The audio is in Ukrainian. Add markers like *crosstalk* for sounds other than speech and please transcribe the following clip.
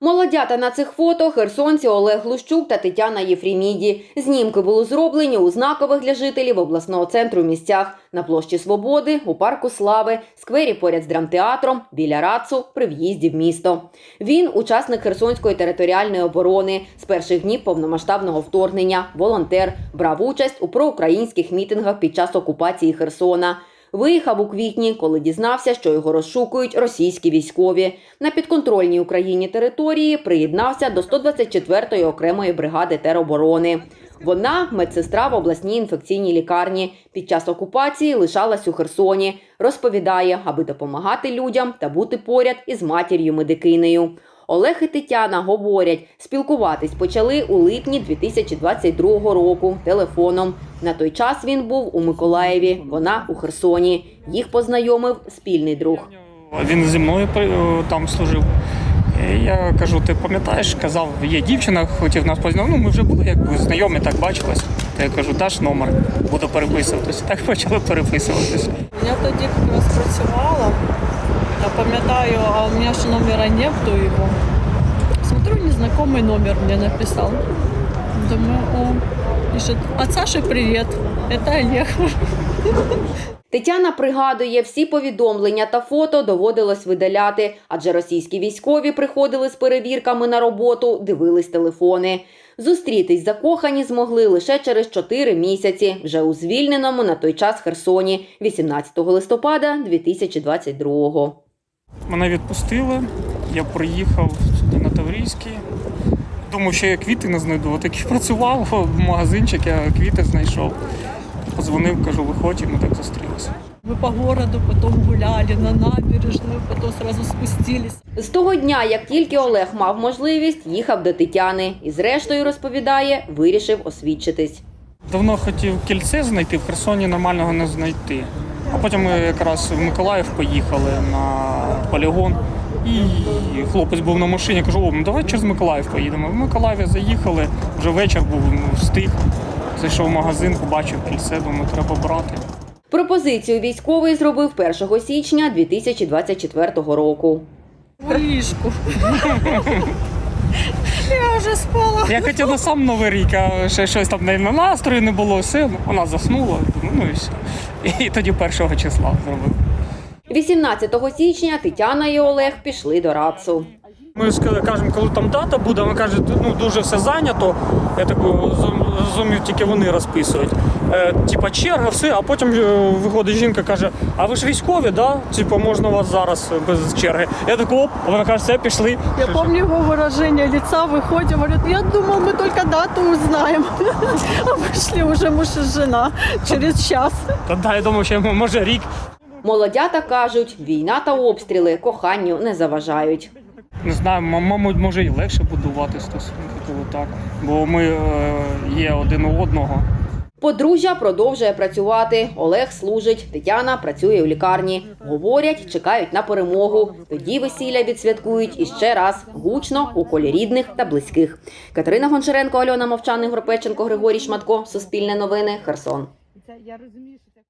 Молодята на цих фото херсонці Олег Глущук та Тетяна Єфріміді. Знімки були зроблені у знакових для жителів обласного центру місцях на площі Свободи, у парку Слави, сквері поряд з драмтеатром, біля Рацу, при в'їзді в місто. Він учасник Херсонської територіальної оборони з перших днів повномасштабного вторгнення, волонтер, брав участь у проукраїнських мітингах під час окупації Херсона. Виїхав у квітні, коли дізнався, що його розшукують російські військові. На підконтрольній Україні території приєднався до 124-ї окремої бригади тероборони. Вона медсестра в обласній інфекційній лікарні. Під час окупації лишалась у Херсоні. Розповідає, аби допомагати людям та бути поряд із матір'ю медикинею. Олег і Тетяна говорять, спілкуватись почали у липні 2022 року телефоном. На той час він був у Миколаєві, вона у Херсоні. Їх познайомив спільний друг. Він зі мною там служив. Я кажу, ти пам'ятаєш, казав, є дівчина, хотів нас познайомити. Ну, ми вже були якби знайомі, так бачились. То я кажу, даш номер, буду переписуватися. Так почали переписуватися. Я тоді якраз працювала. Я пам'ятаю, а у мене ж номера нету його. Смотрю, незнакомый номер мне написал. Думаю, о, пишет, от Саши привет, это Олег. Тетяна пригадує, всі повідомлення та фото доводилось видаляти, адже російські військові приходили з перевірками на роботу, дивились телефони. Зустрітись закохані змогли лише через 4 місяці, вже у звільненому на той час Херсоні, 18 листопада 2022-го. Мене відпустили, я приїхав сюди на Таврійський. Думав, що я квіти не знайду. От як працював в магазинчик, я квіти знайшов. Позвонив, кажу, виходь, і ми так зустрілися. Мы по городу потом гуляли на набережную, потом сразу спустились. З того дня, як тільки Олег мав можливість, їхав до Тетяни і, зрештою, розповідає, вирішив освідчитись. Давно хотів кільце знайти, в Херсоні нормального не знайти. А потім ми якраз в Миколаїв поїхали на полігон. І хлопець був на машині, кажу, о, ну давай через Миколаїв поїдемо. В Миколаєві заїхали, вже вечір був, ну, встиг. Зайшов в магазин, побачив кільце, думаю, треба брати. Пропозицію військовий зробив 1 січня 2024 року. Ліжку. *laughs* Я вже спала. Я хотів на сам Новий рік, а ще щось там не на настрою не було, все, вона заснула, ну і все. І тоді першого числа зробив. 18 січня Тетяна і Олег пішли до Рацу. Ми ска- кажемо, коли там дата буде, вони кажуть, ну дуже все зайнято. Я так зум- зумів, тільки вони розписують. Е, типа черга, все, а потім е, виходить жінка, каже: А ви ж військові, да? Типа можна вас зараз без черги. Я так оп, а вона каже, все, пішли. Я помню его выражение лица, выходим, говорит, я думал, мы только дату узнаем. *laughs* А вышли уже муж и жена через час. Та да, я думав, що може рік. Молодята кажуть, війна та обстріли коханню не заважають. Не знаю, мабуть, може і легше будувати стосунки, коли так. Бо ми е, є один у одного. Подружжя продовжує працювати. Олег служить, Тетяна працює у лікарні. Говорять, чекають на перемогу. Тоді весілля відсвяткують іще раз гучно у колі рідних та близьких. Катерина Гончаренко, Альона Мовчан, Ігор Печенко, Григорій Шматко. Суспільне новини. Херсон.